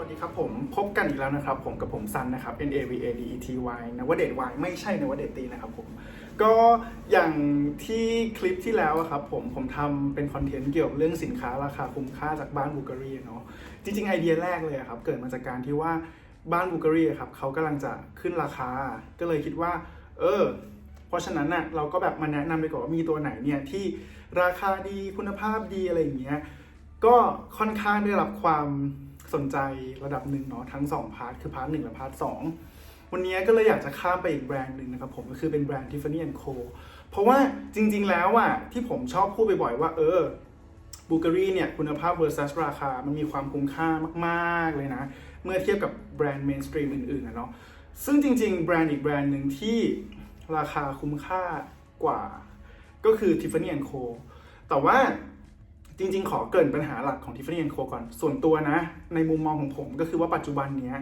วัสดีครับผมพบกันอีกแล้วนะครับ ผมกับผมซันนะครับ N A V A D E T Y นะวเดช Y ไม่ใช่นวเดชตีนะครับผมก็อย่างที่คลิปที่แล้วอะครับผมผมทำเป็นคอนเทนต์เกี่ยวกับเรื่องสินค้าราคาคุ้มค่าจากบ้านบูการีเนาะจริงๆ ไอเดียแรกเลยอะครับ เกิดมาจากการที่ว่าบ้านบูการีครับเขากำลังจะขึ้นราคา ก็เลยคิดว่า เออ เพราะฉะนั้นน่ะเราก็แบบมาแนะนำไปก่อนว่ามีตัวไหนเนี่ยที่ราคาดีคุณภาพดีอะไรอย่างเงี้ยก็ค่อนข้างได้รับความ สนใจระดับหนึ่งเนาะทั้ง 2 พาร์ท คือพาร์ทหนึ่งและพาร์ทสองวันนี้ก็เลยอยากจะข้ามไปอีกแบรนด์หนึ่งนะครับผมก็คือเป็นแบรนด์ Tiffany Co เพราะว่าจริงๆแล้วอะที่ผมชอบพูดบ่อยๆว่า เออบูเการีเนี่ยคุณภาพ versus ราคา มันมีความคุ้มค่ามากๆเลยนะ เมื่อเทียบกับแบรนด์เมนสตรีมอื่นๆนะเนาะซึ่งจริงๆ แบรนด์อีกแบรนด์หนึ่งที่ราคาคุ้มค่ากว่า ก็คือ Tiffany Co แต่ว่า จริงๆ ขอเกินปัญหาหลักของ Tiffany Co ก่อน ส่วนตัวนะ ในมุมมองของผมก็คือว่าปัจจุบันเนี้ย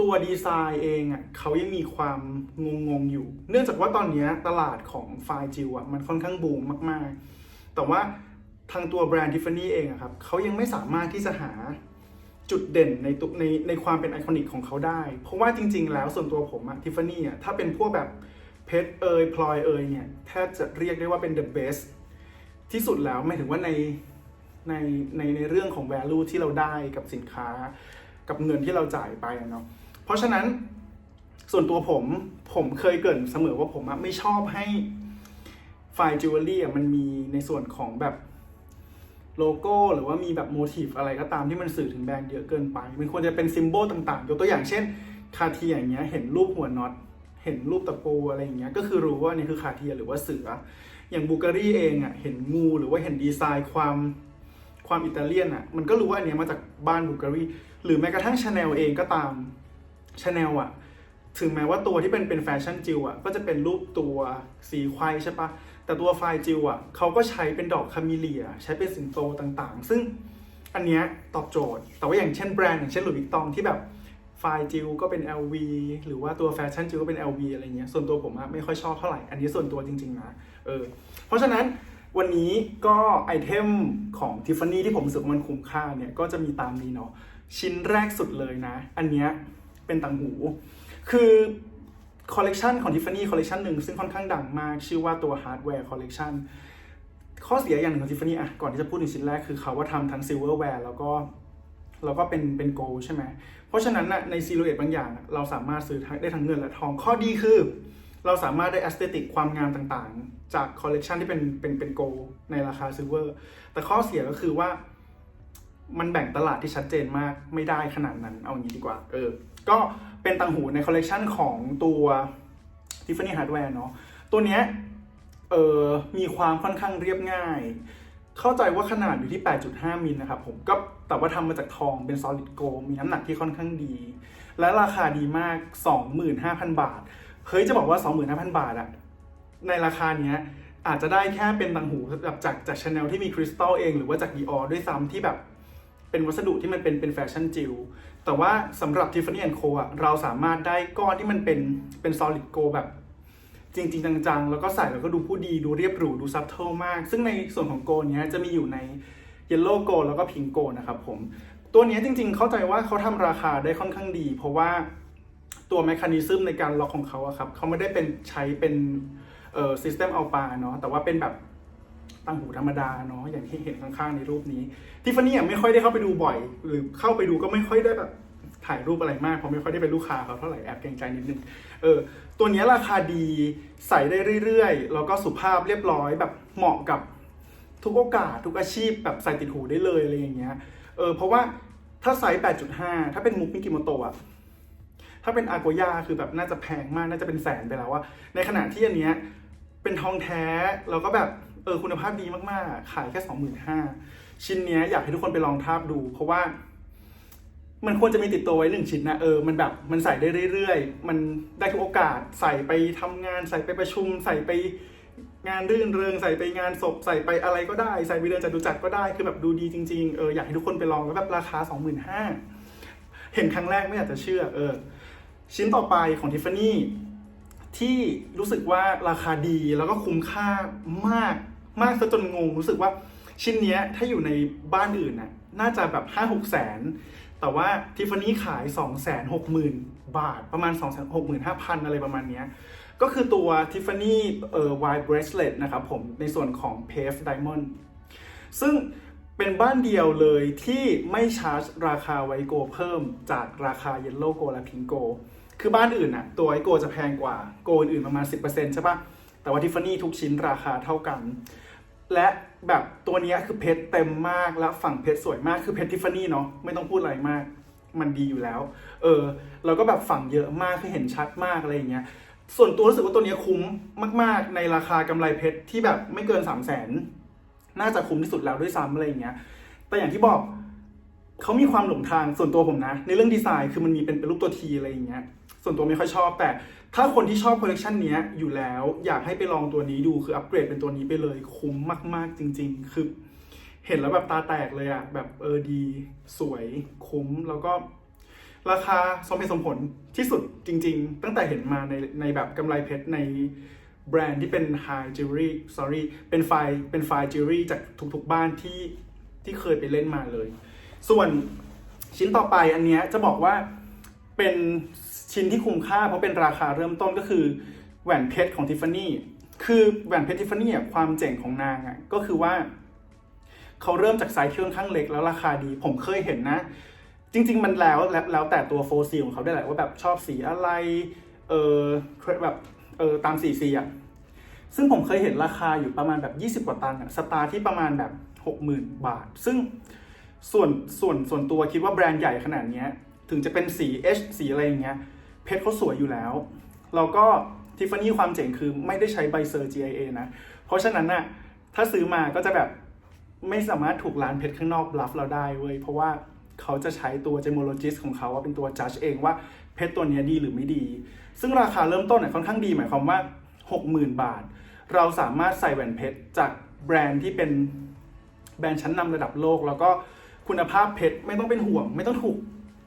ตัวดีไซน์เองอะเขายังมีความงงๆ อยู่ เนื่องจากว่าตอนเนี้ยตลาดของไฟล์จิวอะมันค่อนข้างบูมมากๆ แต่ว่าทางตัวแบรนด์ Tiffany เองอะครับเขายังไม่สามารถที่จะหาจุดเด่นในตุในในความเป็นไอคอนิกของเขาได้ เพราะว่าจริง ๆ แล้วส่วนตัวผมอะ Tiffany อะถ้าเป็นพวกแบบเพชรเอยพลอยเอยเนี่ยแทบจะเรียกได้ว่าเป็น the best ที่สุดแล้วไม่ถึงว่าใน ในในในเรื่องของ value ที่เราได้กับสินค้า กับเงินที่เราจ่ายไปเนาะเพราะฉะนั้นส่วนตัวผมผมเคยเกินเสมอว่าผมไม่ชอบให้ไฟล์จิวเวลรี่มันมีในส่วนของแบบโลโก้หรือว่ามีแบบโมทีฟอะไรก็ตามที่มันสื่อถึงแบรนด์เยอะเกินไป มันควรจะเป็นซิมโบลต่างๆ ยกตัวอย่างเช่นคาเทียอย่างเงี้ยเห็นรูปหัวน็อตเห็นรูปตะปูอะไรอย่างเงี้ยก็คือรู้ว่านี่คือคาเทียหรือว่าเสือ อย่างบูการีเองอะเห็นงูหรือว่าเห็นดีไซน์ความ ความอิตาเลียนอะมันก็รู้ว่าอันเนี้ยมาจากบ้านบูการีหรือแม้กระทั่งชาแนลเองก็ตามชาแนลอะถึงแม้ว่าตัวที่เป็นเป็นแฟชั่นจิวอะก็จะเป็นรูปตัวสีควายใช่ปะแต่ตัวไฟจิวอะเขาก็ใช้เป็นดอกคามิเลีย ใช้เป็นสิงโตต่างๆ ซึ่งอันเนี้ยตอบโจทย์ แต่ว่าอย่างเช่นแบรนด์อย่างเช่นหลุยส์วิกตองที่แบบไฟจิวก็เป็น LV หรือว่าตัวแฟชั่นจิวก็เป็น LV อะไรเงี้ยส่วนตัวผมอะไม่ค่อยชอบเท่าไหร่ อันนี้ส่วนตัวจริง ๆ นะเออเพราะฉะนั้น วันนี้ก็ไอเทมของ Tiffany ที่ผมรู้สึกว่ามันคุ้มค่าเนี่ยก็จะมีตามนี้เนาะชิ้นแรกสุดเลยนะ อันเนี้ยเป็นต่างหู คือคอลเลกชันของ Tiffany คอลเลกชันหนึ่งซึ่งค่อนข้างดังมาก ชื่อว่าตัว Hardware Collection ข้อเสียอย่างหนึ่งของ Tiffany อะก่อนที่จะพูดถึงชิ้นแรกคือเขาว่าทำทั้ง Silverware แล้วก็แล้วก็เป็นเป็นโกลใช่ไหม เพราะฉะนั้นนะในซีโรเอตบางอย่าง เราสามารถซื้อได้ทั้งเงินและทอง ข้อดีคือ เราสามารถได้อ s เตติกความงามต่างๆ จากคอลเลกชันที่เป็นเป็นเป็นโกลในราคาซิลเวอร์แต่ข้อเสียก็คือว่า มันแบ่งตลาดที่ชัดเจนมากไม่ได้ขนาดนั้นเอาอย่างนี้ดีกว่า เออ ก็เป็นต่างหูในคอลเลกชันของตัว Tiffany Hardware เนาะตัวเนี้ยเออมีความค่อนข้างเรียบง่าย เข้าใจว่าขนาดอยู่ที่ 8.5 มิลนะครับผมก็แต่ว่าทำมาจากทองเป็น solid gold มีน้ำหนักที่ค่อนข้างดี และราคาดีมาก 25,000 บาท เฮ้ยจะบอกว่า 25,000 บาทอะในราคาเนี้ยอาจจะได้แค่เป็นตังหูแบบจากจากชาแนลที่มีคริสตัลเอง หรือว่าจากดีออด้วยซ้ำที่แบบเป็นวัสดุที่มันเป็นเป็นแฟชั่นจิลแต่ว่าสำหรับ Tiffany Co อะเราสามารถได้ก้อนที่มันเป็นเป็น solid gold แบบจริง ๆ จังๆ แล้วก็ใส่แล้วก็ดูผู้ดีดูเรียบหรู ดูซับเทิลมาก ซึ่งในส่วนของโกลเนี้ยจะมีอยู่ในเยลโล่โกลแล้วก็พิงโกลนะครับผม ตัวเนี้ยจริงๆ เข้าใจว่าเขาทำราคาได้ค่อนข้างดี เพราะว่า ตัวแมคานิซึมในการล็อกของเขาอะครับเขาไม่ได้เป็นใช้เป็นเอ่อซิสเต็มอัลปาเนาะแต่ว่าเป็นแบบตั้งหูธรรมดาเนาะอย่างที่เห็นข้างๆในรูปนี้ทิฟฟานี่ไม่ค่อยได้เข้าไปดูบ่อย หรือเข้าไปดูก็ไม่ค่อยได้แบบถ่ายรูปอะไรมากเพราะไม่ค่อยได้เป็นลูกค้าเขาเท่าไหร่แอบเกรงใจนิดนึงเออตัวนี้ราคาดีใส่ได้เรื่อยๆ แล้วก็สุภาพเรียบร้อยแบบเหมาะกับทุกโอกาสทุกอาชีพแบบใส่ติดหูได้เลยอะไรอย่างเงี้ยเออเพราะว่าถ้าไซส์8.5 ถ้าเป็นมุกมิกิโมโตะอะ ถ้าเป็นอาโกย่าคือแบบน่าจะแพงมากน่าจะเป็นแสนไปแล้วว่าในขณะที่อันเนี้ยเป็นทองแท้แล้วก็แบบเออคุณภาพดีมากๆ ขายแค่25,000ชิ้นเนี้ยอยากให้ทุกคนไปลองทาบดู เพราะว่ามันควรจะมีติดตัวไว้หนึ่งชิ้นนะเออมันแบบมันใส่ได้เรื่อยๆ มันได้ทุกโอกาสใส่ไปทำงาน ใส่ไปประชุม ใส่ไปงานรื่นเริงใส่ไปงานศพใส่ไปอะไรก็ได้ ใส่ไปเดินจตุจักรก็ได้คือแบบดูดีจริงๆเอออยากให้ทุกคนไปลองแล้วแบบราคา 25,000เห็นครั้งแรกไม่อยากจะเชื่อเออ ชิ้นต่อไปของทิฟฟานี่ที่รู้สึกว่าราคาดีแล้วก็คุ้มค่ามากมากซะจนงงรู้สึกว่าชิ้นเนี้ยถ้าอยู่ในบ้านอื่นน่ะน่าจะแบบห้าหกแสน แต่ว่าทิฟฟานี่ขาย 2 6 0 0 0 0 บาท ประมาณ 2 6 5 0 0 0 อะไรประมาณเนี้ยก็คือตัว Tiffany เอ่อ Wide Bracelet นะครับผม ในส่วนของ Pave Diamond ซึ่งเป็นบ้านเดียวเลยที่ไม่ชาร์จราคาไวโกเพิ่มจากราคา Yellow Go และ Pink Go คือบ้านอื่นอะตัวไวโกจะแพงกว่าโกอื่นๆประมาณ 10%ใช่ปะแต่ว่า Tiffany ทุกชิ้นราคาเท่ากัน และแบบตัวนี้คือเพชรเต็มมากแล้วฝั่งเพชรสวยมากคือเพชรทิฟฟานี่เนาะไม่ต้องพูดอะไรมาก มันดีอยู่แล้ว เออแล้วก็แบบฝั่งเยอะมากคือเห็นชัดมากอะไรอย่างเงี้ยส่วนตัวรู้สึกว่าตัวนี้คุ้มมาก ๆ ในราคากำไรเพชรที่แบบไม่เกิน3 0 0แสนน่าจะคุ้มที่สุดแล้วด้วยซ้ำอะไรอย่างเงี้ย แต่อย่างที่บอกเขามีความหลงทางส่วนตัวผมนะ ในเรื่องดีไซน์คือมันมีเป็นเป็นรูปตัวทีอะไรอย่างเงี้ย ส่วนตัวไม่ค่อยชอบ แต่ถ้าคนที่ชอบคอลเลกชันนี้อยู่แล้ว อยากให้ไปลองตัวนี้ดูคืออัปเกรดเป็นตัวนี้ไปเลยคุ้มมาก ๆ จริง ๆ คือ เห็นแล้วแบบตาแตกเลยอะแบบเออดี สวยคุ้มแล้วก็ราคาสมเหตุสมผลที่สุดจริง ๆ ตั้งแต่เห็นมาในในแบบกำไรเพชรในแบรนด์ที่เป็น High Jewelry sorry เป็นไฟเป็นไฟ Jewelry จากทุกๆบ้านที่ที่เคยไปเล่นมาเลย ส่วนชิ้นต่อไปอันเนี้ยจะบอกว่าเป็น ชิ้นที่คุ้มค่าเพราะเป็นราคาเริ่มต้นก็คือแหวนเพชรของทิฟฟานี่คือแหวนเพชรทิฟฟานี่ความเจ๋งของนางอะก็คือว่าเขาเริ่มจากไซส์ที่ค่อนข้างเล็กแล้วราคาดี ผมเคยเห็นนะ จริง ๆ มันแล้วแล้วแต่ตัวโฟซีของเขาได้แหละว่าแบบชอบสีอะไรเออแบบเออตามสีสีอะซึ่งผมเคยเห็นราคาอยู่ประมาณแบบ 20 กว่าตังค์อะสตาร์ที่ประมาณแบบ 60,000 บาท ซึ่งส่วนส่วนส่วนตัวคิดว่าแบรนด์ใหญ่ขนาดนี้ถึงจะเป็นสี H สีอะไรอย่างเงี้ย เพชรเขาสวยอยู่แล้วแล้วก็ทิฟฟานี่ความเจ๋งคือไม่ได้ใช้ใบเซอร์ GIA นะ เพราะฉะนั้นน่ะถ้าซื้อมาก็จะแบบไม่สามารถถูกร้านเพชรข้างนอกบลัฟเราได้เว้ย เพราะว่าเขาจะใช้ตัว gemologist ของเขาว่าเป็นตัว judge เองว่าเพชรตัวนี้ดีหรือไม่ดี ซึ่งราคาเริ่มต้นเนี่ยค่อนข้างดีหมายความว่า 60,000 บาท เราสามารถใส่แหวนเพชรจากแบรนด์ที่เป็นแบรนด์ชั้นนำระดับโลก แล้วก็คุณภาพเพชรไม่ต้องเป็นห่วง ไม่ต้องถูก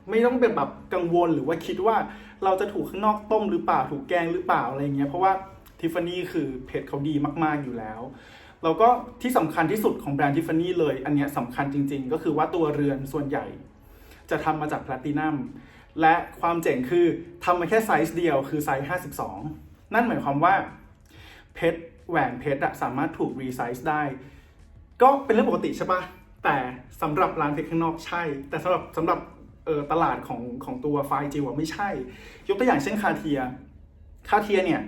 ไม่ต้องเป็นแบบกังวลหรือว่าคิดว่าเราจะถูกข้างนอกต้มหรือเปล่าถูกแกงหรือเปล่าอะไรเงี้ยเพราะว่าทิฟฟานี่คือเพชรเขาดีมาก ๆอยู่แล้วแล้วก็ที่สำคัญที่สุดของแบรนด์ทิฟฟานี่เลย อันเนี้ยสำคัญจริง ๆ ก็คือว่าตัวเรือนส่วนใหญ่ จะทำมาจากแพลตินัมและความเจ๋งคือทำมาแค่ไซส์เดียวคือไซส์ 52 นั่นหมายความว่าเพชรแหวนเพชรอะสามารถถูกรีไซส์ได้ ก็เป็นเรื่องปกติใช่ปะแต่สำหรับร้านเพชรข้างนอกใช่ แต่สำหรับสำหรับ เออตลาดของของตัวไฟจิวไม่ใช่ ยกตัวอย่างเช่นคาเทียคาเทียเนี่ย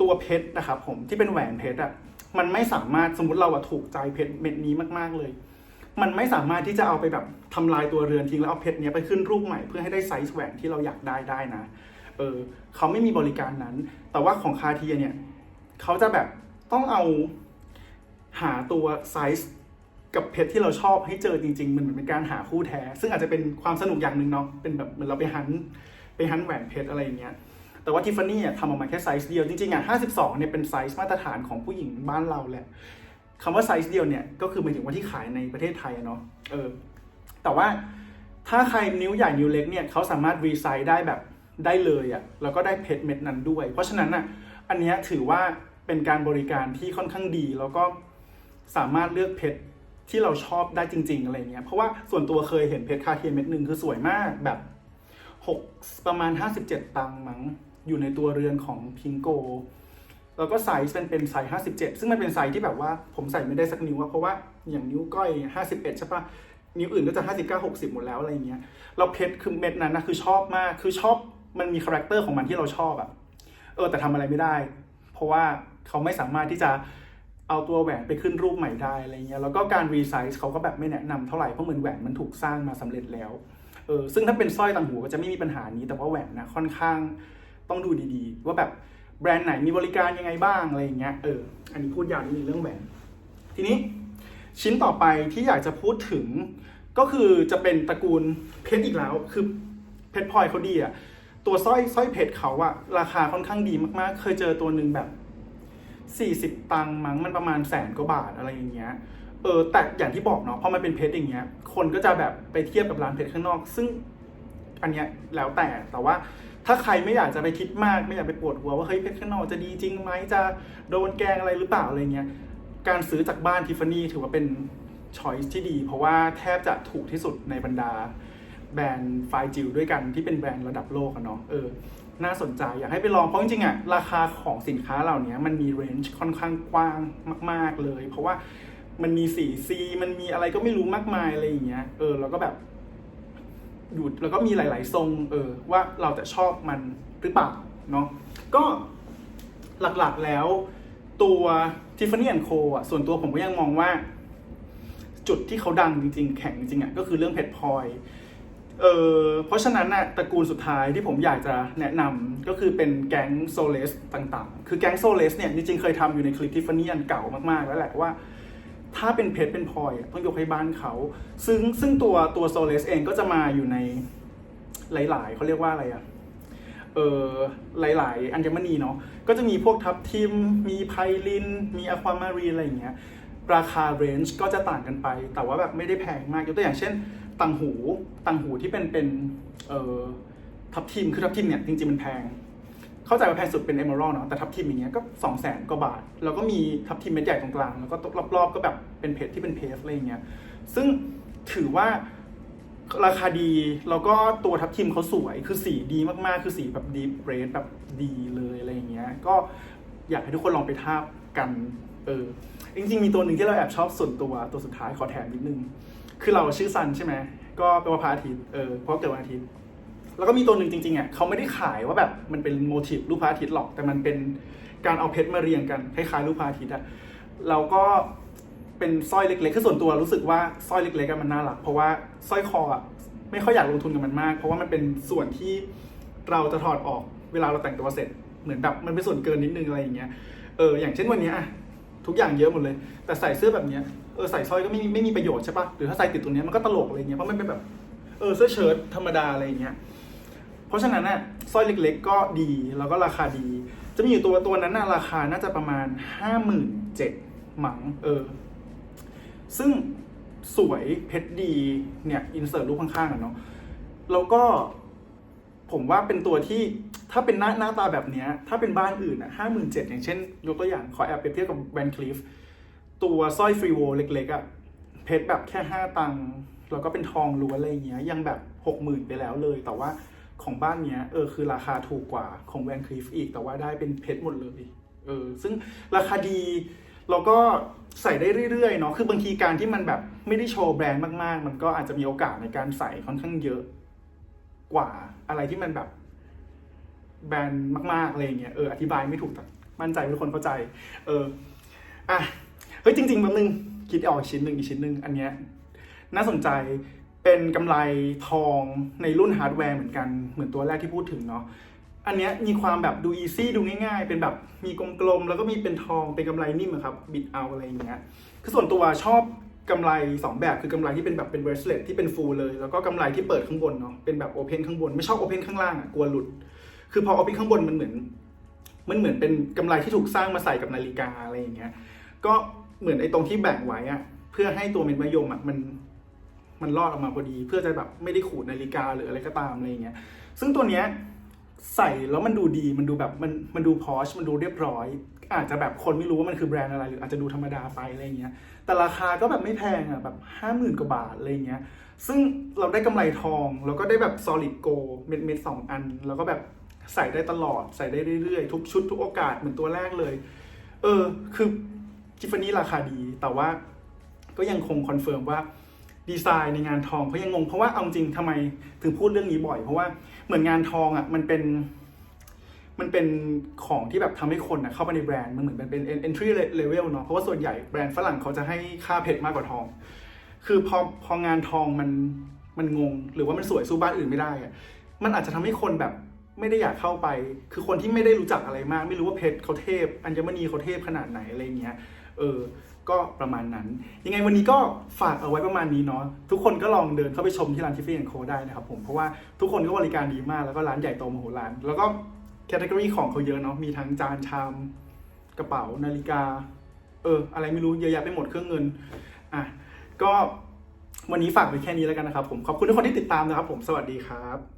ตัวเพชรนะครับผมที่เป็นแหวนเพชรอะมันไม่สามารถสมมติเราอะถูกใจเพชรเม็ดนี้มากๆเลย มันไม่สามารถที่จะเอาไปแบบทำลายตัวเรือนทิ้งแล้วเอาเพชรเนี้ยไปขึ้นรูปใหม่เพื่อให้ได้ไซส์แหวนที่เราอยากได้ได้นะเออเขาไม่มีบริการนั้น แต่ว่าของคาเทียเนี่ยเขาจะแบบต้องเอาหาตัวไซส์ กับเพชรที่เราชอบให้เจอจริงๆมันเหมือนเป็นการหาคู่แท้ ซึ่งอาจจะเป็นความสนุกอย่างหนึ่งเนาะเป็นแบบเหมือนเราไปหันไปหันแหวนเพชรอะไรอย่างเงี้ยแต่ว่าทิฟฟานี่ทำออกมาแค่ไซส์เดียวจริงๆอะ52เนี่ยเป็นไซส์มาตรฐานของผู้หญิงบ้านเราแหละคำว่าไซส์เดียวเนี่ยก็คือหมายถึงว่าที่ขายในประเทศไทยเนาะเออแต่ว่าถ้าใครนิ้วใหญ่นิ้วเล็กเนี่ยเขาสามารถรีไซส์ได้แบบได้เลยอะ่ะแล้วก็ได้เพชรเม็ดนั้นด้วย เพราะฉะนั้นอะอันนี้ถือว่าเป็นการบริการที่ค่อนข้างดี แล้วก็สามารถเลือกเพชร ที่เราชอบได้จริง ๆ อะไรเงี้ย เพราะว่าส่วนตัวเคยเห็นเพชรคาเทียเม็ดหนึ่งคือสวยมากแบบหกประมาณ 57 ตังมั้ง อยู่ในตัวเรือนของพิงโก แล้วก็ไซส์เป็นเป็นไซส์ 57 ซึ่งมันเป็นไซส์ที่แบบว่าผมใส่ไม่ได้สักนิ้วเพราะว่าอย่างนิ้วก้อย 51 ใช่ปะนิ้วอื่นก็จะ 59 60 หมดแล้วอะไรเงี้ย เราเพชรคือเม็ดนั้นนะคือชอบมาก คือชอบมันมีคาแรคเตอร์ของมันที่เราชอบอะเออแต่ทำอะไรไม่ได้ เพราะว่าเขาไม่สามารถที่จะ เอาตัวแหวนไปขึ้นรูปใหม่ได้อะไรเงี้ยแล้วก็การรีไซส์เขาก็แบบไม่แนะนำเท่าไหร่เพราะเหมือนแหวนมันถูกสร้างมาสำเร็จแล้วเออซึ่งถ้าเป็นสร้อยต่างหูก็จะไม่มีปัญหานี้ แต่ว่าแหวนนะค่อนข้างต้องดูดีๆ ว่าแบบแบรนด์ไหนมีบริการยังไงบ้างอะไรเงี้ยเอออันนี้พูดยาวนิดนึงเรื่องแหวน ทีนี้ชิ้นต่อไปที่อยากจะพูดถึงก็คือจะเป็นตระกูลเพชรอีกแล้ว คือเพชรพลอยเขาดีอะตัวสร้อยสร้อยเพชรเขาอะราคาค่อนข้างดีมากๆ เคยเจอตัวหนึ่งแบบ 40 ตังค์มั้งมันประมาณแสนกว่าบาทอะไรอย่างเงี้ยเออแต่อย่างที่บอกเนาะพอมันเป็นเพชรอย่างเงี้ย คนก็จะแบบไปเทียบกับร้านเพชรข้างนอก ซึ่งอันเนี้ยแล้วแต่แต่ว่าถ้าใครไม่อยากจะไปคิดมากไม่อยากไปปวดหัวว่าเฮ้ยเพชรข้างนอกจะดีจริงไหมจะโดนแกงอะไรหรือเปล่าอะไรเงี้ยการซื้อจากบ้านทิฟฟานี่ถือว่าเป็นช้อยส์ที่ดี เพราะว่าแทบจะถูกที่สุดในบรรดาแบรนด์ไฟจิวด้วยกันที่เป็นแบรนด์ระดับโลกอะเนาะเออ น่าสนใจอยากให้ไปลองเพราะจริงๆอะราคาของสินค้าเหล่านี้มันมีเรนจ์ค่อนข้างกว้างมาก ๆเลย เพราะว่ามันมีสีซีมันมีอะไรก็ไม่รู้มากมายอะไรอย่างเงี้ยเออแล้วก็แบบดูแล้วก็มีหลาย ๆ ทรงเออว่าเราจะชอบมันหรือเปล่าเนาะก็หลักๆแล้วตัว Tiffany Co อะส่วนตัวผมก็ยังมองว่า จุดที่เขาดังจริง ๆ แข็งจริงๆอะก็คือเรื่องเพชรพลอย เออเพราะฉะนั้นน่ะตระกูลสุดท้ายที่ผมอยากจะแนะนำก็คือเป็นแก๊งโซเลสต่างๆ คือแก๊งโซเลสเนี่ยจริงๆเคยทำอยู่ในคลิปทิฟฟานี่อันเก่ามากๆ แล้วแหละว่า ถ้าเป็นเพชรเป็นพลอยต้องยกให้บ้านเขา ซึ่งซึ่งตัวตัวโซเลสเองก็จะมาอยู่ในหลาย ๆเขาเรียกว่าอะไรอะเออหลาย ๆ อัญมณีเนาะก็จะมีพวกทับทิม มีไพลิน มีอะความารีนอะไรอย่างเงี้ย ราคาเรนจ์ก็จะต่างกันไป แต่ว่าแบบไม่ได้แพงมากยกตัวอย่างเช่นตังหูตังหูที่เป็นเป็นเอ่อทับทิมคือทับทิมเนี่ยจริงๆมันแพง เข้าใจว่าแพงสุดเป็นเอม a ร d เนาะแต่ทับทิมอย่างเงี้ยก็สองแสนกว่าบาท แล้วก็มีทับทิมเม็ดใหญ่ตรงกลาง แล้วก็รอบๆก็แบบเป็นเพชรที่เป็นเพสอะไรอย่างเงี้ยซึ่งถือว่าราคาดี แล้วก็ตัวทับทิมเขาสวยคือสีดีมากๆ คือสีแบบดีเรดแบบดีเลยอะไรอย่างเงี้ยก็อยากให้ทุกคนลองไปทาบกัน เออจริงๆมีตัวหนึ่งที่เราแอบชอบส่วนตัวตัวสุดท้ายขอแถมนิดนึง คือเราชื่อซันใช่ไหมก็เป็นวันพระอาทิตย์เออเพราะเกิดวันอาทิตย์แล้วก็มีตัวหนึ่งจริงๆอะเขาไม่ได้ขายว่าแบบมันเป็นโมทีฟรูปพระอาทิตย์หรอก แต่มันเป็นการเอาเพชรมาเรียงกันคล้ายๆรูปพระอาทิตย์อะเราก็เป็นสร้อยเล็กๆคือส่วนตัวรู้สึกว่าสร้อยเล็กๆมันน่ารัก เพราะว่าสร้อยคออะไม่ค่อยอยากลงทุนกับมันมาก เพราะว่ามันเป็นส่วนที่เราจะถอดออกเวลาเราแต่งตัวเสร็จเหมือนแบบมันเป็นส่วนเกินนิดนึงอะไรอย่างเงี้ยเอออย่างเช่นวันเนี้ยอะ ทุกอย่างเยอะหมดเลย แต่ใส่เสื้อแบบเนี้ยเออใส่สร้อยก็ไม่มีไม่มีประโยชน์ใช่ปะหรือถ้าใส่ติดตรงเนี้ยมันก็ตลกอะไรเงี้ยเพราะมันเป็นแบบเออเสื้อเชิ้ตธรรมดาอะไรเงี้ยเพราะฉะนั้นน่ะสร้อยเล็ก ๆ ก็ดีแล้วก็ราคาดี จะมีอยู่ตัวตัวนั้นน่ะราคาน่าจะประมาณห้าหมื่นเจ็ดหมังเออซึ่งสวยเพชรดีเนี่ยอินเสิร์ตรูปข้างๆอะเนาะแล้วก็ ผมว่าเป็นตัวที่ถ้าเป็นหน้าหน้าตาแบบนี้ถ้าเป็นบ้านอื่นอะห้าหมื่นเจ็ดอย่างเช่น ยกตัวอย่างขอแอบเปรียบเทียบกับแวนคลีฟตัวสร้อยฟรีโวเล็กๆอะเพชรแบบแค่ห้าตังค์แล้วก็เป็นทองล้วนอะไรเงี้ยยังแบบหกหมื่นไปแล้วเลย แต่ว่าของบ้านเนี้ยเออคือราคาถูกกว่าของแวนคลีฟอีกแต่ว่าได้เป็นเพชรหมดเลยเออซึ่งราคาดีแล้วก็ใส่ได้เรื่อยๆเนาะคือบางทีการที่มันแบบไม่ได้โชว์แบรนด์มากๆ มันก็อาจจะมีโอกาสในการใส่ค่อนข้างเยอะ กว่าอะไรที่มันแบบแบนมากๆอะไรเงี้ยเอออธิบายไม่ถูกแต่มั่นใจทุกคนเข้าใจ เอออะเฮ้ยจริงๆแป๊บนึงคิดออกชิ้นหนึ่งอีกชิ้นหนึ่งอันเนี้ยน่าสนใจเป็นกำไรทองในรุ่นฮาร์ดแวร์เหมือนกันเหมือนตัวแรกที่พูดถึงเนาะอันเนี้ยมีความแบบดูอีซี่ดูง่ายๆ เป็นแบบมีกลมๆแล้วก็มีเป็นทองเป็นกำไรนิ่มอะครับบิดเอาอะไรอย่างเงี้ยคือส่วนตัวชอบ กำไร 2 แบบคือกำไรที่เป็นแบบเป็นเบรสเลตที่เป็นฟูลเลย แล้วก็กำไรที่เปิดข้างบนเนาะเป็นแบบโอเพนข้างบน ไม่ชอบโอเพนข้างล่างอะกลัวหลุด คือพอโอเพนข้างบนมันเหมือน มันเหมือนเป็นกำไรที่ถูกสร้างมาใส่กับนาฬิกาอะไรอย่างเงี้ยก็เหมือนไอ้ตรงที่แบ่งไว้อะเพื่อให้ตัวเม็ดมะยมอะมันมันรอดออกมาพอดี เพื่อจะแบบไม่ได้ขูดนาฬิกาหรืออะไรก็ตามอะไรอย่างเงี้ยซึ่งตัวเนี้ยใส่แล้วมันดูดีมันดูแบบมันมันดูพอชมันดูเรียบร้อย อาจจะแบบคนไม่รู้ว่ามันคือแบรนด์อะไร หรืออาจจะดูธรรมดาไปอะไรเงี้ย แต่ราคาก็แบบไม่แพงอะแบบห้าหมื่นกว่าบาทอะไรเงี้ย ซึ่งเราได้กำไรทอง แล้วก็ได้แบบ solid gold เม็ดเม็ดสองอัน แล้วก็แบบใส่ได้ตลอด ใส่ได้เรื่อยๆ ทุกชุดทุกโอกาสเหมือนตัวแรกเลย เออ คือจิฟฟานี่ราคาดี แต่ว่าก็ยังคงคอนเฟิร์มว่าดีไซน์ในงานทองเขายังงง เพราะว่าเอาจริงทำไมถึงพูดเรื่องนี้บ่อย เพราะว่าเหมือนงานทองอะมันเป็น มันเป็นของที่แบบทำให้คนอะเข้ามาในแบรนด์มันเหมือนเป็น entry level เนาะเพราะว่าส่วนใหญ่แบรนด์ฝรั่งเขาจะให้ค่าเพชรมากกว่าทอง คือพอพองานทองมันมันงง หรือว่ามันสวยสู้บ้านอื่นไม่ได้อะมันอาจจะทำให้คนแบบไม่ได้อยากเข้าไป คือคนที่ไม่ได้รู้จักอะไรมาก ไม่รู้ว่าเพชรเขาเทพ อัญมณีเขาเทพขนาดไหนอะไรเงี้ย เออ ก็ประมาณนั้น ยังไงวันนี้ก็ฝากเอาไว้ประมาณนี้เนาะ ทุกคนก็ลองเดินเข้าไปชมที่ร้านทิฟฟี่แอนโคได้นะครับผม เพราะว่าทุกคนก็บริการดีมาก แล้วก็ร้านใหญ่โตมโหฬาร แล้วก็ แคตตากรีของเขาเยอะเนาะมีทั้งจานชามกระเป๋านาฬิกา เออ อะไรไม่รู้เยอะแยะไปหมดเครื่องเงิน อะ ก็วันนี้ฝากไว้แค่นี้แล้วกันนะครับผม ขอบคุณทุกคนที่ติดตามนะครับผมสวัสดีครับ